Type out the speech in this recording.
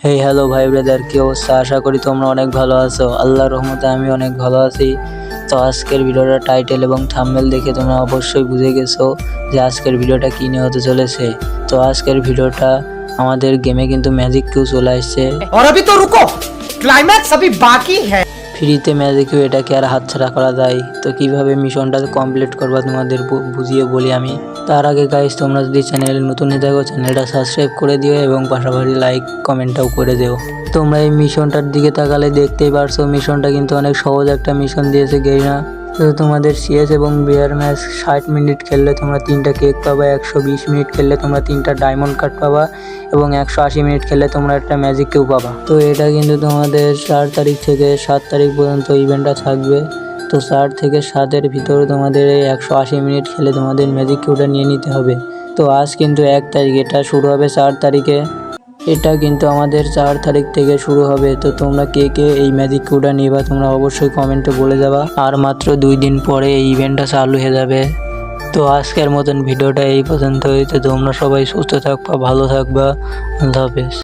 Hey hello ভাই brother কি অবস্থা আশা করি তোমরা অনেক ভালো আছো আল্লাহর রহমতে আমি অনেক ভালো আছি তো আজকের ভিডিওটা টাইটেল এবং থাম্বনেল দেখে তোমরা অবশ্যই বুঝে গেছো যে আজকের ভিডিওটা কী নিয়ে হতে চলেছে তো আজকের ভিডিওটা আমাদের গেমে কিন্তু ম্যাজিক কিউ চলে আসছে और अभी तो रुको क्लाइमैक्स अभी बाकी है ফ্রিতে ম্যাজিকও এটাকে আর হাতছাড়া করা যায়। তো কীভাবে মিশনটা কমপ্লিট করবা তোমাদের বুঝিয়ে বলি আমি। তার আগে গাইস তোমরা যদি চ্যানেলে নতুন হয়ে থাকো চ্যানেলটা সাবস্ক্রাইব করে দিও এবং পাশাপাশি লাইক কমেন্টটাও করে দিও। তোমরা এই মিশনটার দিকে তাকালে দেখতেই পারছ, মিশনটা কিন্তু অনেক সহজ একটা মিশন দিয়েছে গেইনা তো তোমাদের সিএস এবং বিয়ার ম্যাচ ষাট মিনিট খেললে তোমরা তিনটা কেক পাবা, একশো বিশ মিনিট খেললে তোমরা তিনটা ডায়মন্ড কার্ড পাবা এবং একশো আশি মিনিট খেললে তোমরা একটা ম্যাজিক কিউ পাবা। তো এটা কিন্তু তোমাদের চার তারিখ থেকে সাত তারিখ পর্যন্ত ইভেন্টটা থাকবে। তো চার থেকে সাতের ভিতরে তোমাদের এই একশো আশি মিনিট খেলে তোমাদের ম্যাজিক কিউটা নিয়ে নিতে হবে। তো আজ কিন্তু এক তারিখ, এটা শুরু হবে চার তারিখে। এটা কিন্তু আমাদের চার তারিখ থেকে শুরু হবে। তো তোমরা কে কে এই ম্যাজিক কিউটা নিবা, তোমরা অবশ্যই কমেন্টে বলে যাবা। আর মাত্র দুই দিন পরে এই ইভেন্টটা চালু হয়ে যাবে। তো আজকের মতন ভিডিওটা এই পর্যন্ত তো তোমরা সবাই সুস্থ থাকবা, ভালো থাকবা। আল্লাহ হাফেজ।